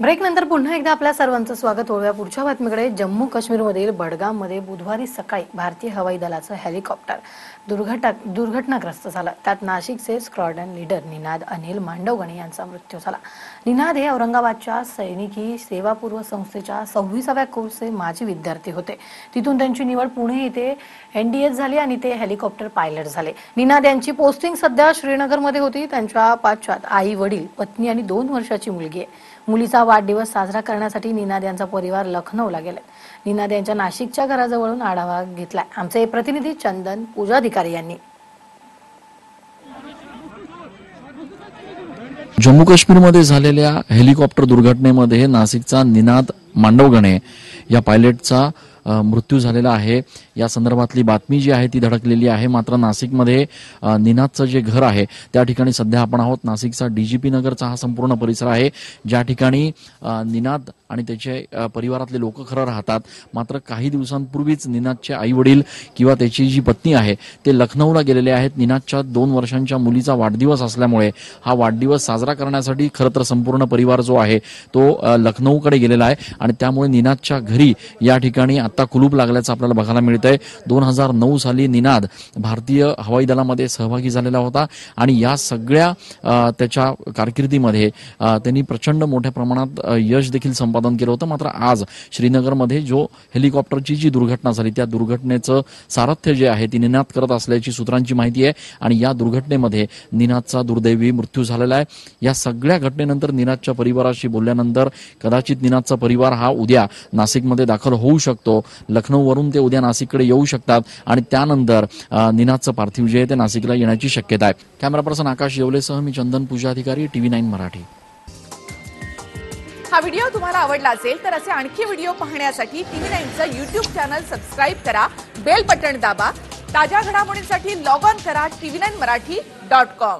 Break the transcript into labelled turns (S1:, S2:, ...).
S1: Break नंतर पुन्हा एकदा आपल्या सर्वांचं स्वागत. होऊया पुढच्या बातमीकडे. जम्मू काश्मीरमधील बडगाममध्ये बुधवारी सकाळी भारतीय हवाई दलाचं हेलिकॉप्टर दुर्घटना दुर्घटनाग्रस्त झालं. त्यात नाशिकचे स्क्वॉडन लीडर निनाद अनिल मांडवगणे यांचा मृत्यू झाला. निनाद हे औरंगाबादच्या सैनिकी सेवापूर्व संस्थेच्या सव्वीसाव्या कोर्सचे माजी विद्यार्थी होते. तिथून त्यांची निवड पुणे येथे एनडीएस झाली आणि ते हेलिकॉप्टर पायलट झाले. निनाद यांची पोस्टिंग सध्या श्रीनगरमध्ये होती. त्यांच्या पाश्चात आई वडील पत्नी आणि दोन वर्षाची मुलगी आहे. मुलीचा वाढदिवस साजरा करण्यासाठी निनाद यांचा परिवार लखनौला गेले निनाद यांच्या नाशिकच्या घराजवळून आढावा घेतलाय. आमचे प्रतिनिधी चंदन पूजाधिकारी यांनी.
S2: जम्मू काश्मीरमध्ये झालेल्या हेलिकॉप्टर दुर्घटनेमध्ये नाशिकचा निनाद मांडवगणे या पायलटचा मृत्यू झालेला आहे. या संदर्भातली बातमी जी आहे ती धडकलेली आहे. मात्र नाशिकमध्ये निनादचं जे घर आहे त्या ठिकाणी सध्या आपण आहोत. नाशिकचा डीजीपी नगरचा हा संपूर्ण परिसर आहे. ज्या ठिकाणी निनाद आणि त्याचे परिवारातले लोक खरं राहतात. मात्र काही दिवसांपूर्वीच निनादचे आई वडील किंवा त्याची जी पत्नी आहे ते लखनौला गेलेले आहेत. निनादच्या दोन वर्षांच्या मुलीचा वाढदिवस असल्यामुळे हा वाढदिवस साजरा करण्यासाठी खरं तर संपूर्ण परिवार जो आहे तो लखनौकडे गेलेला आहे. आणि त्यामुळे निनादच्या घरी या ठिकाणी आता कुलूप लागल्याचं आपल्याला बघायला मिळतंय. दोन हजार नऊ साली निनाद भारतीय हवाई दलामध्ये सहभागी झालेला होता आणि या सगळ्या त्याच्या कारकिर्दीमध्ये त्यांनी प्रचंड मोठ्या प्रमाणात यश देखील संपादन केलं होतं. मात्र आज श्रीनगरमध्ये जो हेलिकॉप्टरची जी दुर्घटना झाली त्या दुर्घटनेचं सारथ्य जे आहे ती निनाद करत असल्याची सूत्रांची माहिती आहे. आणि या दुर्घटनेमध्ये निनादचा दुर्दैवी मृत्यू झालेला आहे. या सगळ्या घटनेनंतर निनादच्या परिवाराशी बोलल्यानंतर कदाचित निनादचा परिवार हा उद्या नाशिकमध्ये दाखल होऊ शकतो. लखनौवरून ते उद्या नाशिककडे येऊ शकतात. आणि त्यानंतर निनादचं पार्थिव जे आहे ते नाशिकला येण्याची शक्यता आहे. कॅमेरा पर्सन आकाश येवलेसह मी चंदन पूजा अधिकारी टीव्ही नाईन मराठी.
S3: हा व्हिडिओ तुम्हाला आवडला असेल तर असे आणखी व्हिडिओ पाहण्यासाठी टीव्ही नाईनचं युट्यूब चॅनल सबस्क्राईब करा बेल बटन दाबा ताज्या घडामोडींसाठी लॉग ऑन करा TV nine Marathi dot com.